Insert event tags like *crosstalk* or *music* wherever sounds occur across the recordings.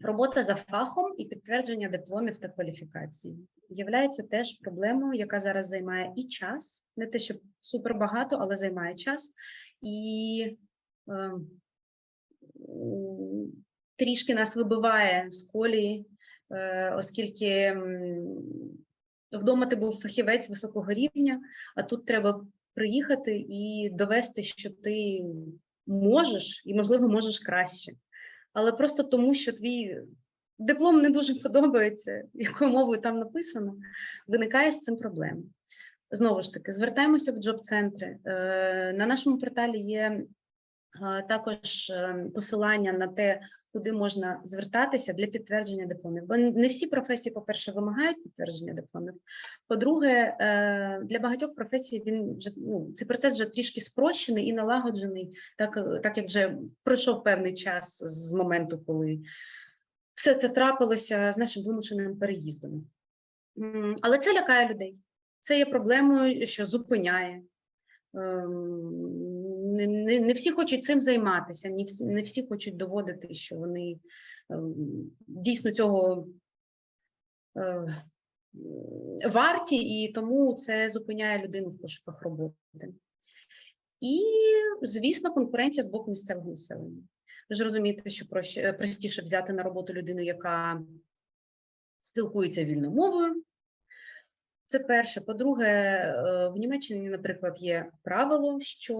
Робота за фахом і підтвердження дипломів та кваліфікацій являється теж проблемою, яка зараз займає і час, не те, що супер багато, але займає час, і е, трішки нас вибиває з колії, е, оскільки вдома ти був фахівець високого рівня, а тут треба приїхати і довести, що ти можеш і, можливо, можеш краще. Але просто тому, що твій диплом не дуже *laughs* подобається, якою мовою там написано, виникає з цим проблема. Знову ж таки, звертаємося в джоб-центри. Е, На нашому порталі є е, також е, посилання на те, куди можна звертатися для підтвердження дипломів. Бо не всі професії, по-перше, вимагають підтвердження дипломів. По-друге, е, для багатьох професій він вже ну, цей процес вже трішки спрощений і налагоджений, так, так як вже пройшов певний час з моменту, коли все це трапилося з нашим вимушеним переїздом. Але це лякає людей. Це є проблемою, що зупиняє. Ем, Не, не, не всі хочуть цим займатися, не всі, не всі хочуть доводити, що вони ем, дійсно цього е, варті, і тому це зупиняє людину в пошуках роботи. І, звісно, конкуренція з боку місцевого населення. Ви ж розумієте, що простіше взяти на роботу людину, яка спілкується вільною мовою. Це перше. По-друге, е, в Німеччині, наприклад, є правило, що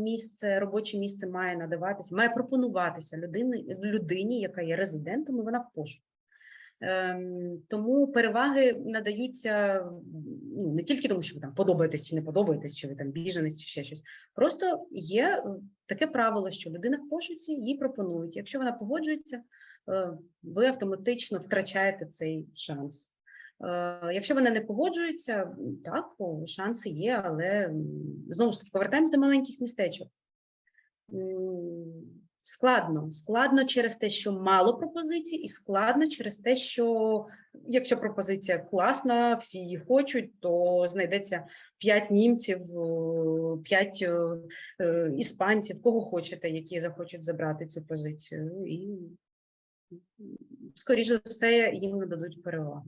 місце, робоче місце має надаватися, має пропонуватися людині, людині, яка є резидентом, і вона в пошуку. Ем, Тому переваги надаються ну, не тільки тому, що ви там подобаєтесь чи не подобаєтесь, чи ви там біженець, чи ще щось. Просто є е, таке правило, що людина в пошуці їй пропонують. Якщо вона погоджується, е, ви автоматично втрачаєте цей шанс. Е, Якщо вона не погоджується, так, шанси є, але знову ж таки повертаємось до маленьких містечок. Складно, складно через те, що мало пропозицій, і складно через те, що якщо пропозиція класна, всі її хочуть, то знайдеться п'ять німців, е, п'ять е, е, іспанців, кого хочете, які захочуть забрати цю позицію. І, м, скоріш за все, їм нададуть перевагу.